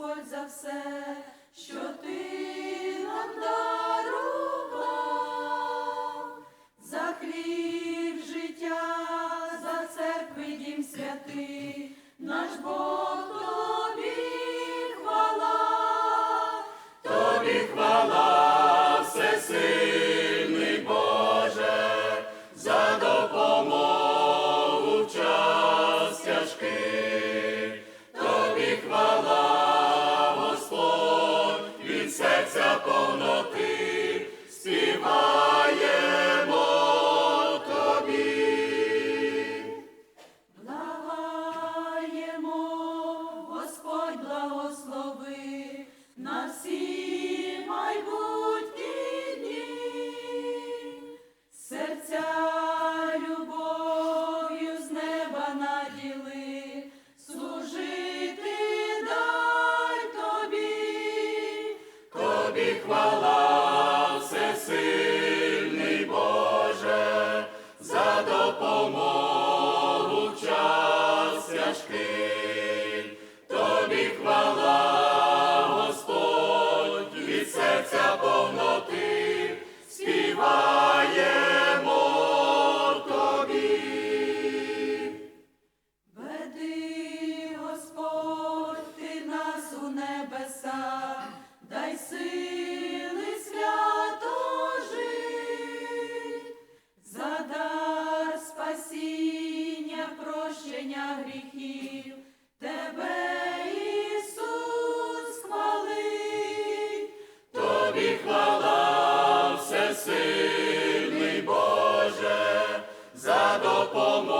Господь за все, що ти нам дарував, за хліб життя, за церкви дім святий, наш Бог. Тобі хвала, всесильний Боже, за допомогу в. Тобі хвала, Господь, від серця повноти співай. Тобі хвала, всесильний Боже, за допомогу.